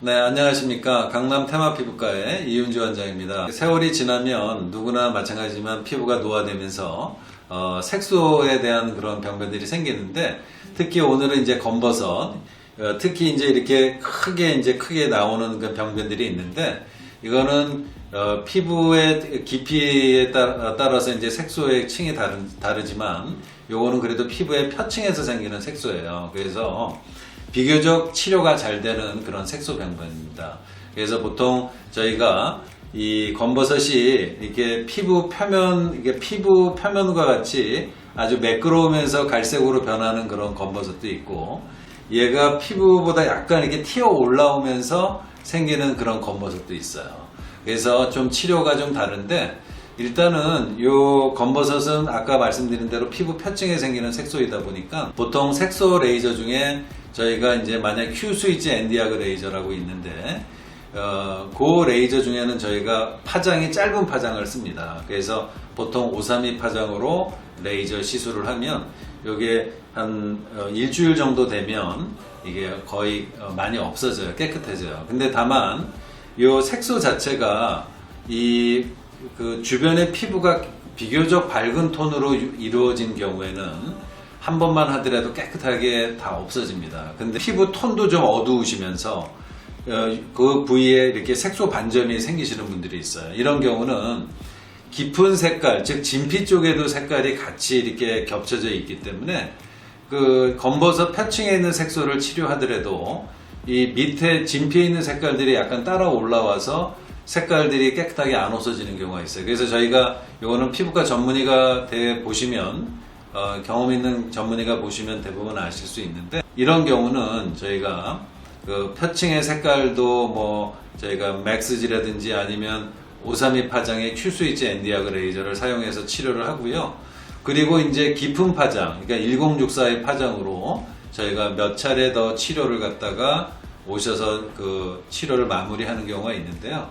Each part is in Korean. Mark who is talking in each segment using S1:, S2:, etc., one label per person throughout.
S1: 네, 안녕하십니까. 강남 테마 피부과의 이윤주 원장입니다. 세월이 지나면 누구나 마찬가지지만 피부가 노화되면서 어, 색소에 대한 그런 병변들이 생기는데 특히 오늘은 이제 검버섯, 어, 특히 이제 이렇게 크게 이제 크게 나오는 그 병변들이 있는데 이거는 어, 피부의 깊이에 따- 따라서 이제 색소의 층이 다르, 다르지만 요거는 그래도 피부의 표층에서 생기는 색소예요. 그래서 비교적 치료가 잘 되는 그런 색소 병변입니다. 그래서 보통 저희가 이 검버섯이 이렇게 피부 표면, 이게 피부 표면과 같이 아주 매끄러우면서 갈색으로 변하는 그런 검버섯도 있고, 얘가 피부보다 약간 이렇게 튀어 올라오면서 생기는 그런 검버섯도 있어요. 그래서 좀 치료가 좀 다른데, 일단은 요 검버섯은 아까 말씀드린 대로 피부 표층에 생기는 색소이다 보니까 보통 색소 레이저 중에 저희가 이제 만약 Q 스위치 엔디아그 레이저라고 있는데 어, 그 레이저 중에는 저희가 파장이 짧은 파장을 씁니다. 그래서 보통 532 파장으로 레이저 시술을 하면 이게 한 어, 일주일 정도 되면 이게 거의 어, 많이 없어져요. 깨끗해져요. 근데 다만 이 색소 자체가 이 그 주변의 피부가 비교적 밝은 톤으로 유- 이루어진 경우에는 한 번만 하더라도 깨끗하게 다 없어집니다. 근데 피부 톤도 좀 어두우시면서 어, 그 부위에 이렇게 색소 반점이 생기시는 분들이 있어요. 이런 경우는 깊은 색깔, 즉 진피 쪽에도 색깔이 같이 이렇게 겹쳐져 있기 때문에 그 검버섯 표층에 있는 색소를 치료하더라도 이 밑에 진피에 있는 색깔들이 약간 따라 올라와서 색깔들이 깨끗하게 안 없어지는 경우가 있어요. 그래서 저희가 이거는 피부과 전문의가 돼 보시면 어, 경험 있는 전문의가 보시면 대부분 아실 수 있는데 이런 경우는 저희가 그 표층의 색깔도 뭐 저희가 맥스지라든지 아니면 532 파장의 Q 스위치 엔디아 그 레이저를 사용해서 치료를 하고요. 그리고 이제 깊은 파장, 그러니까 1064의 파장으로 저희가 몇 차례 더 치료를 갖다가 오셔서 그 치료를 마무리하는 경우가 있는데요.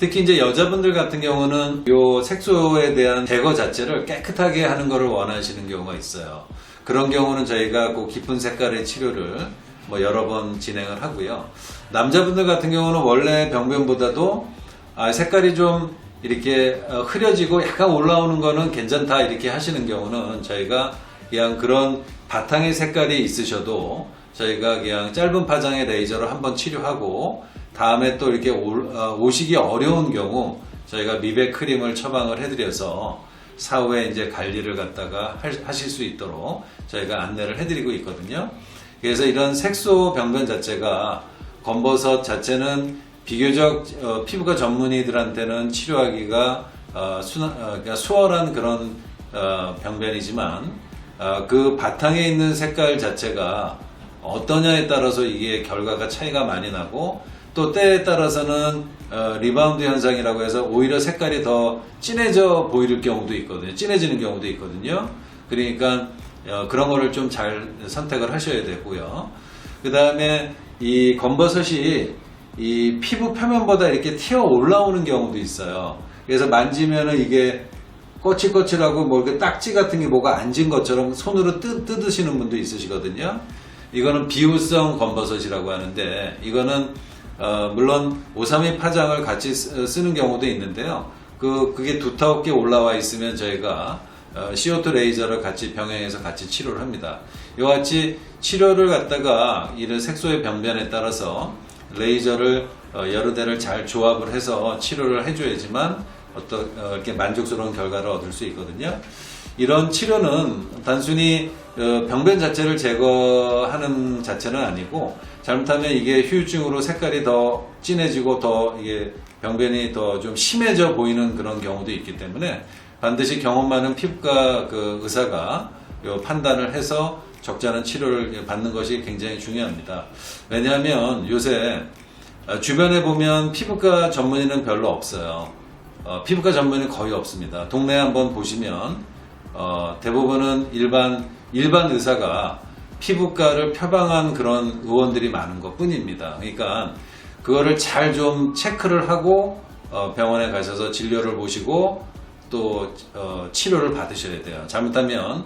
S1: 특히 이제 여자분들 같은 경우는 요 색소에 대한 제거 자체를 깨끗하게 하는 것을 원하시는 경우가 있어요. 그런 경우는 저희가 그 깊은 색깔의 치료를 뭐 여러 번 진행을 하고요. 남자분들 같은 경우는 원래 병변보다도 아, 색깔이 좀 이렇게 어, 흐려지고 약간 올라오는 거는 괜찮다 이렇게 하시는 경우는 저희가 그냥 그런 바탕의 색깔이 있으셔도 저희가 그냥 짧은 파장의 레이저로 한번 치료하고 다음에 또 이렇게 올- 어, 오시기 어려운 경우 저희가 미백 크림을 처방을 해드려서 사후에 이제 관리를 갖다가 할- 하실 수 있도록 저희가 안내를 해드리고 있거든요. 그래서 이런 색소 병변 자체가 검버섯 자체는 비교적 어, 피부과 전문의들한테는 치료하기가 어, 수, 그러니까 수월한 그런 어, 병변이지만 어, 그 바탕에 있는 색깔 자체가 어떠냐에 따라서 이게 결과가 차이가 많이 나고 또 때에 따라서는 어, 리바운드 현상이라고 해서 오히려 색깔이 더 진해져 보일 경우도 있거든요. 진해지는 경우도 있거든요. 그러니까 어, 그런 거를 좀 잘 선택을 하셔야 되고요. 그 다음에 이 검버섯이 이 피부 표면보다 이렇게 튀어 올라오는 경우도 있어요. 그래서 만지면은 이게 꼬칠꼬칠하고 뭐 이렇게 딱지 같은 게 뭐가 앉은 것처럼 손으로 뜯, 뜯으시는 분도 있으시거든요. 이거는 비우성 검버섯이라고 하는데 이거는 어, 물론 532 파장을 같이 쓰- 쓰는 경우도 있는데요. 그 그게 두텁게 올라와 있으면 저희가 어, CO2 레이저를 같이 병행해서 같이 치료를 합니다. 이와 같이 치료를 갖다가 이런 색소의 병변에 따라서 레이저를 어, 여러 대를 잘 조합을 해서 치료를 해줘야지만 어떤 어, 이렇게 만족스러운 결과를 얻을 수 있거든요. 이런 치료는 단순히 어, 병변 자체를 제거하는 자체는 아니고 잘못하면 이게 후유증으로 색깔이 더 진해지고 더 이게 병변이 더 좀 심해져 보이는 그런 경우도 있기 때문에 반드시 경험 많은 피부과 그 의사가 요 판단을 해서 적절한 치료를 받는 것이 굉장히 중요합니다. 왜냐하면 요새 어, 주변에 보면 피부과 전문의는 별로 없어요. 어, 피부과 전문의 거의 없습니다. 동네 한번 보시면 어, 대부분은 일반 일반 의사가 피부과를 표방한 그런 의원들이 많은 것 뿐입니다. 그러니까 그거를 잘 좀 체크를 하고 어, 병원에 가셔서 진료를 보시고 또 어, 치료를 받으셔야 돼요. 잘못하면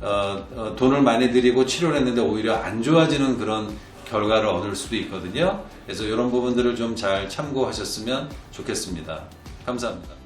S1: 어, 어, 돈을 많이 들이고 치료를 했는데 오히려 안 좋아지는 그런 결과를 얻을 수도 있거든요. 그래서 이런 부분들을 좀 잘 참고하셨으면 좋겠습니다. 감사합니다.